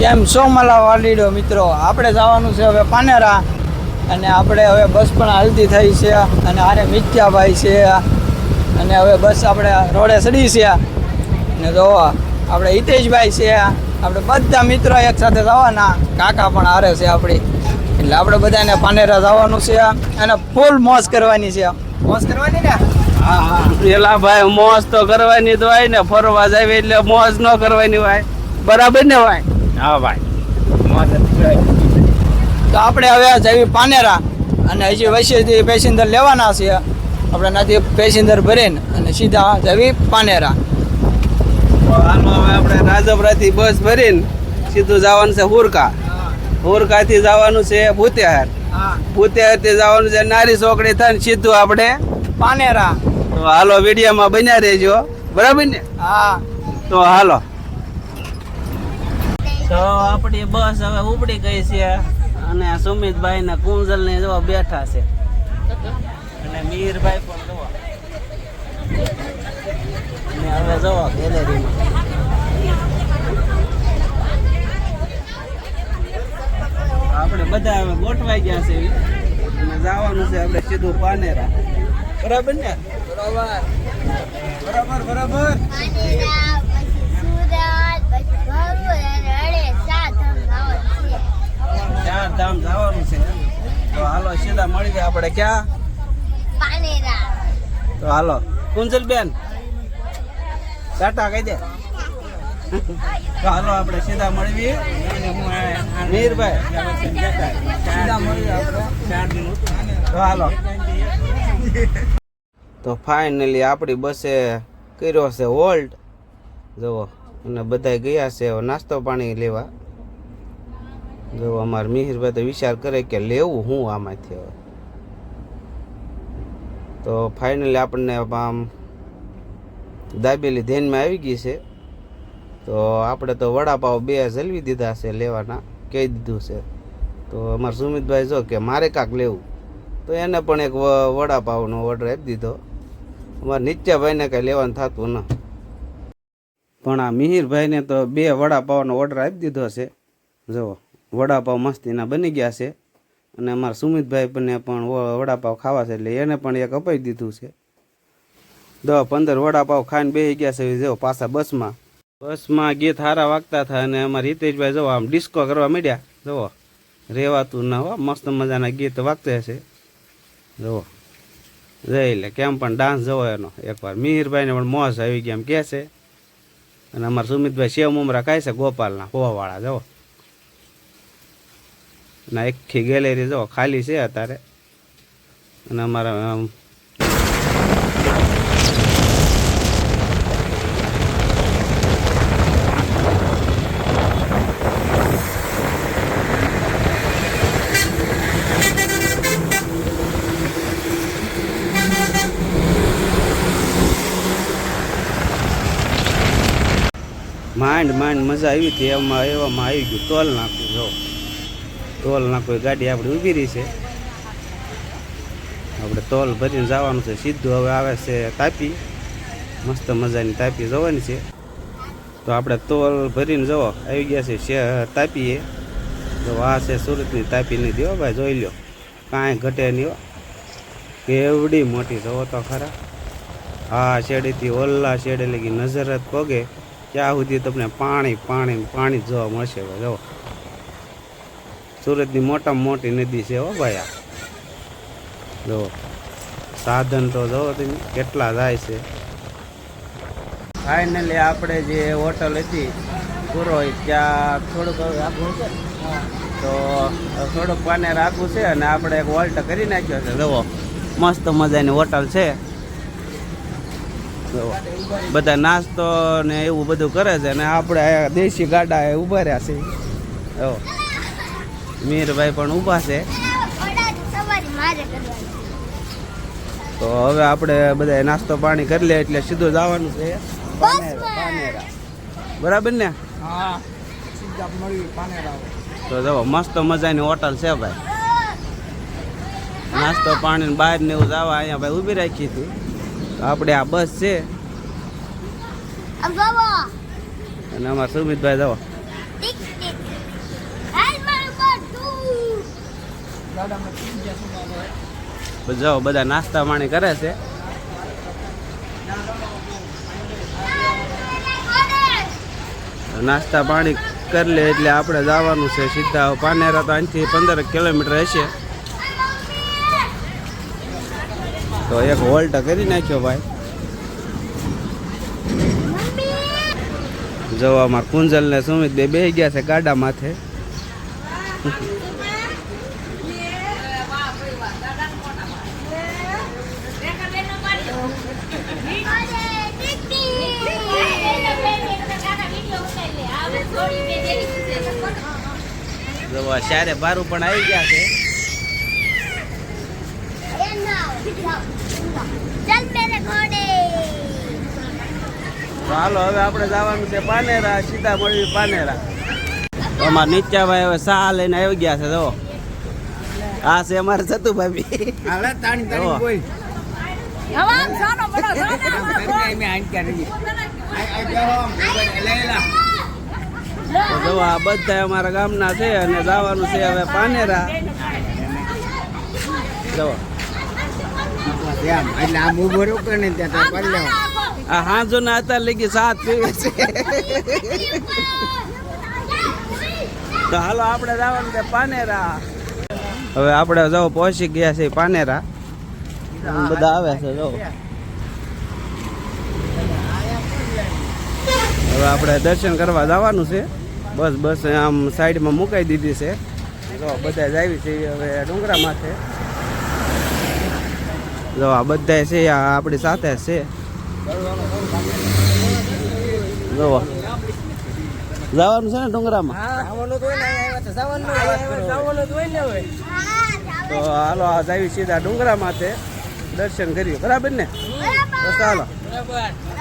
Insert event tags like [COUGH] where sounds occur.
કેમ છો મલા વાલીડો મિત્રો? આપણે જવાનું છે હવે પાનેરા અને આપણે હવે બસ પણ હાલતી થઈ છે અને આરે મિત્યાભાઈ છે. અને હવે બસ આપણે રોડે ચડી છે. અને જો, આપણે હિતેશભાઈ છે. આપણે બધા મિત્રો એક સાથે જવાના. કાકા પણ હારે છે આપણી. એટલે આપણે બધાને પાનેરા જવાનું છે અને ફૂલ મોજ કરવાની છે. મોજ કરવાની ને? પેલા ભાઈ મોજ તો કરવાની તો હોય ને, ફરવા જાય એટલે મોજ ન કરવાની હોય. બરાબર ને ભાઈ? હા ભાઈ. તો આપણે હવે જઈએ પાનેરા અને હજી વૈશ્યથી પેસેન્જર લેવાના છે. આપણે ત્યાંથી પેસેન્જર ભરીને અને સીધા જવી પાનેરા. હાલમાં હવે આપણે રાજપરાથી બસ ભરીને સીધું જવાનું છે હુરકા. હુરકાથી જવાનું છે ભૂતિહાર. ભૂતિહારથી જવાનું છે નારી ચોકડી થઈને સીધું આપણે પાનેરા. તો હાલો વિડીયોમાં બન્યા રહેજો. બરાબર ને? હા. તો હાલો. તો આપણી બસ હવે ઉપડી ગઈ છે અને સુમિતભાઈ ને કુંજલ ને જો બેઠા છે. અને મીરભાઈ પણ જો હવે જો ગેલેરીમાં. આપણે બધા હવે ગોઠવાઈ ગયા છે અને જવાનું છે આપણે સીધું પાનેરા. બરાબર ને? બરાબર. બરાબર બરાબર પાનેરા, પછી સુરત, પછી ભરૂચ અને અડેસા ધમધામ છે. ચાર જવાનું છે. તો હાલો, સીધા મળી જાય આપણે ક્યાં? તો હાલો કુંજલ બેન કહી દે. તો હાલો, આપણે સીધા મળવી મીરભાઈ, સીધા હાલો. તો ફાઇનલી આપણી બસે કર્યો છે હોલ્ટ જુઓ. અને બધા ગયા છે નાસ્તો પાણી લેવા. જો અમારા મિહિરભાઈ તો વિચાર કરે કે લેવું હું આમાંથી હવે. તો ફાઇનલી આપણને આમ દાબેલી ધ્યાનમાં આવી ગઈ છે. તો આપણે તો વડાપાવ બે જલવી દીધા છે લેવાના, કહી દીધું છે. તો અમારા સુમિતભાઈ જો કે મારે કાંક લેવું. તો એને પણ એક વડાપાવનો ઓર્ડર આપી દીધો. અમારા નીચાભાઈને કાંઈ લેવાનું થતું ન. પણ આ મિહિરભાઈને તો બે વડાપાવનો ઓર્ડર આપી દીધો છે. જુઓ વડાપાવ મસ્તીના બની ગયા છે અને અમારા સુમિતભાઈ પણ પણ વડાપાવ ખાવા છે એટલે એને પણ એક અપાઈ દીધું છે. દસ પંદર વડાપાવ ખાઈને બેસી ગયા છે જો પાછા બસમાં. બસમાં ગીત હારા વાગતા હતા અને અમારા હિતેશભાઈ જવો આમ ડિસ્કો કરવા માંડ્યા. જુઓ રહેવાતું ના હો, મસ્ત મજાના ગીત વાગતા છે. જુઓ જઈ લે, કેમ પણ ડાન્સ જવો એનો. એકવાર મિહિરભાઈને પણ મોસ આવી ગયા એમ કહે છે. અને અમારા સુમિતભાઈ શિવ મુમરા ખાય છે ગોપાલના હોવાવાળા જુઓ ના આખી ગેલેરી જવો ખાલી છે અત્યારે. અને અમારા માંડ માંડ મજા આવી હતી. એમાં એવામાં આવી ગયું. તોલ નાખું, જો. તોલ નાખો ગાડી આપણી ઊભી રહી છે. આપણે તોલ ભરીને જવાનું છે. સીધું હવે આવે છે તાપી. મસ્ત મજાની તાપી જવાની છે. તો આપણે તોલ ભરીને જવો આવી ગયા છે તાપીએ. તો આ છે સુરતની તાપી નહીં દેવો ભાઈ, જોઈ લ્યો. કાંઈ ઘટે નહીં કેવડી મોટી જવો તો ખરા. આ શેડીથી ઓલ્લા શેડે લગી નજર જ પગે. ત્યાં સુધી તમને પાણી પાણી પાણી જોવા મળશે. ભાઈ જુઓ સુરતની મોટામાં મોટી નદી છે હો ભાઈ જો, સાધન તો જો તમે કેટલા જાય છે. ફાઇનલી આપણે જે હોટલ હતી, પુરોહિત, ત્યાં થોડુંક રાખવું છે. તો થોડુંક પાને રાખવું છે અને આપણે એક વોલ્ટ કરી નાખ્યો છે. જુઓ મસ્ત મજાની હોટલ છે. જુઓ બધા નાસ્તો ને એવું બધું કરે છે અને આપણે દેશી ગાડા એ ઊભા રહ્યા છે. ઓ મીરભાઈ પણ ઊભા છે. તો હવે આપણે બધા નાસ્તો પાણી કરી લે એટલે સીધું જવાનું છે. બરાબર ને? તો જો મસ્ત મજાની હોટલ છે ભાઈ. નાસ્તો પાણી બહાર ને એવું જવા અહીંયા ભાઈ ઊભી રાખી હતી. તો આપણે આ બસ છે. અને અમારા સુમિતભાઈ જાઓ. જાઓ બધા નાસ્તા પાણી કરે છે. નાસ્તા પાણી કરી લે એટલે આપણે જવાનું છે સીધા પાનેરા તો અહીંથી પંદર કિલોમીટર હશે. તો એક હોલ્ટ કરી નાખ્યો ભાઈ. જવા અમાર કુંજલ ને સુમિત બે બે ગયા છે ગાડા માથે. જવા શારે બારું પણ આવી ગયા છે ચલ મેરે ઘોડે તો હાલો હવે આપણે જવાનું છે પાનેરા સીધા મળવી પાનેરા. તો અમારા નીચાભાઈ હવે સા લઈને આવી ગયા છે જો આ છે અમારે સતુભાઈ હાલે તાણી તાણી બોલ. [LAUGHS] તો જો આ બધા અમારા ગામના છે અને જવાનું છે હવે પાનેરા. જો એટલે આમ ઊભો રોકો ને ત્યાં તો કરી આ હાંજો ના અત્યારે લગી સાત પીવે છે. તો હાલો આપણે જવાનું છે પાનેરા. હવે આપણે જો પહોંચી ગયા છે પાનેરા. બધા આવે છે જો. હવે આપણે દર્શન કરવા જવાનું છે. બસ બસ આમ સાઈડમાં મુકાઈ દીધી છે. જો બધા જ આવી છે હવે ડુંગરા માથે જો આ બધા છે આ આપણી સાથે છે. જો જવાનું છે ને ડુંગરામાં? તો હાલો આ જાવી સીધા ડુંગરા માથે દર્શન કરીએ. બરાબર ને? તો ચાલો. બરાબર.